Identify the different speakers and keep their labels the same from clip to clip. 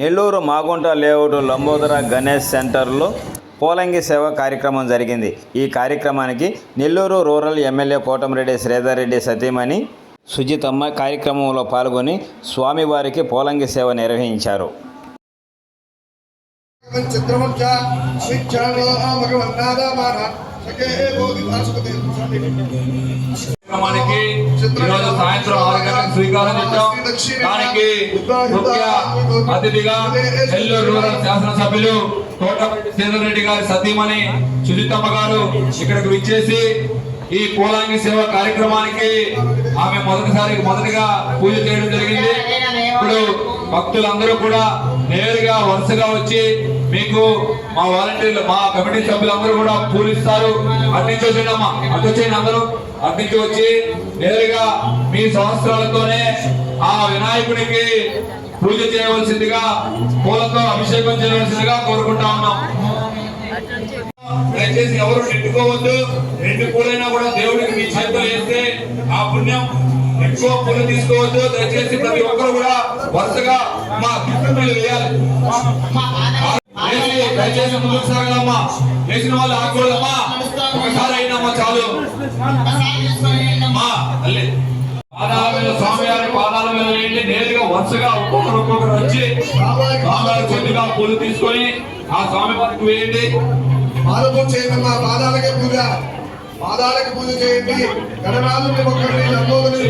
Speaker 1: Nellore Magunta layout Lambodara Ganesh సెంటర్లో పోలంగి సేవ కార్యక్రమం జరిగింది. ఈ కార్యక్రమానికి నెల్లూరు రూరల్ ఎమ్మెల్యే కోటమిరెడ్డి శ్రీధర్ రెడ్డి సతీమణి సుజితమ్మ కార్యక్రమంలో పాల్గొని స్వామివారికి పోలంగి సేవ నిర్వహించారు.
Speaker 2: సాయంత్రం కార్యక్రమానికి శ్రీకారం దానికి ముఖ్య అతిథిగా నెల్లూరు రూరల్ శాసనసభ్యులు తోటపల్లి శ్రీధర్ రెడ్డి గారి సతీమణి సుజితమ్మ గారు ఇక్కడికి విచ్చేసి ఈ పూలాంగి సేవ కార్యక్రమానికి ఆమె మొదటిసారి మొదటిగా పూజ చేయడం జరిగింది. ఇప్పుడు భక్తులందరూ కూడా నేరుగా వరుసగా వచ్చి మీకు మా వాలంటీర్లు మా కమిటీ సభ్యులందరూ కూడా పూలిస్తారు. అట్నుంచి వచ్చేయండి అమ్మా అందరూ అట్నుంచి వచ్చి నేరుగా మీ సంవత్సరాలతోనే ఆ వినాయకుడికి పూజ చేయవలసిందిగా పూలతో అభిషేకం చేయవలసిందిగా కోరుకుంటా ఉన్నాం. దయచేసి ఎవరు నెట్టుకోవద్దు రెండు పూలైనా కూడా దేవుడికి మీ చేతిలో వేస్తే ఆ పుణ్యం ఎక్కువ పూలు తీసుకోవద్దు. దయచేసి ప్రతి ఒక్కరు కూడా వరుసగా మా గిఫ్ట్ వేయాలి. దయచేసి ముందుకు సాగలమ్మా. వేసిన వాళ్ళు ఆకూడదమ్మా ఒకసారి అయినమ్మా చాలు. పాదాల మీద పాదాల మీద వేయండి. నేరుగా వరుసగా ఒక్కొక్కరు ఒక్కొక్కరు వచ్చి స్వామివారి కొద్దిగా పూలు తీసుకొని ఆ స్వామి వారికి వేయండి.
Speaker 3: పాదపూజ చేయండి పాదాలకే పూజ. పాదాలకి పూజ చేయండి. గణనాథుని మొక్కండి లంబోదరుని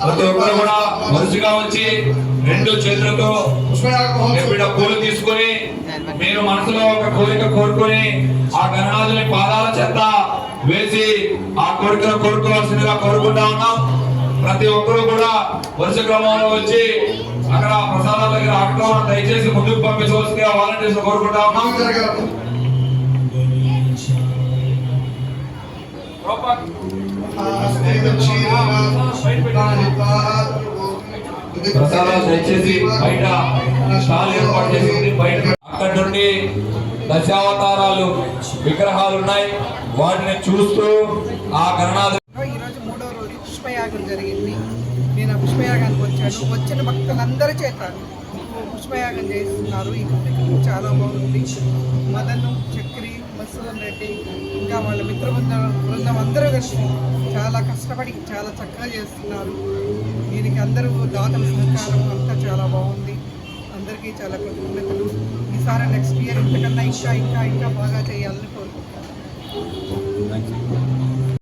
Speaker 2: ప్రతి ఒక్కరు కూడా వరుసగా వచ్చి రెండు చేతులతో పూలు తీసుకొని మీరు మనసులో ఒక కోరిక కోరుకొని ఆ గణనాథుని పాదాల చెత్త వేసి ఆ కోరికను కోరుకోవాల్సిందిగా కోరుకుంటా ఉన్నాం. ప్రతి ఒక్కరు కూడా వరుస క్రమంలో వచ్చి అక్కడ ప్రసాదాల దగ్గర ఆటో దయచేసి ముందుకు పంపించవలసిందిగా వాలంటీర్స్ కోరుకుంటా ఉన్నాం. ప్రసాదాలు దయచేసి బయట స్టాల్ ఏర్పాటు చేసి బయట అక్కడ నుండి దశావతారాలు విగ్రహాలు ఉన్నాయి. వాటిని చూస్తూ ఆ గణనాథ
Speaker 4: ఈరోజు మూడో రోజు పుష్పయాగం జరిగింది. చేశాడు. వచ్చిన భక్తులందరి చేత పుష్పయాగం చేస్తున్నారు. ఈ కార్యక్రమం చాలా బాగుంది. మదను చక్రి మసూదన్ రెడ్డి ఇంకా వాళ్ళ మిత్ర బృందం బృందం అందరూ కలిసి చాలా కష్టపడి చాలా చక్కగా చేస్తున్నారు. దీనికి అందరూ దాతల సహకారం అంతా చాలా బాగుంది. అందరికీ చాలా కృతజ్ఞతలు. ఈసారి నెక్స్ట్ ఇయర్ ఇంతకన్నా ఇంకా ఇంకా ఇంకా బాగా చేయాలని కోరుకుంటున్నాను.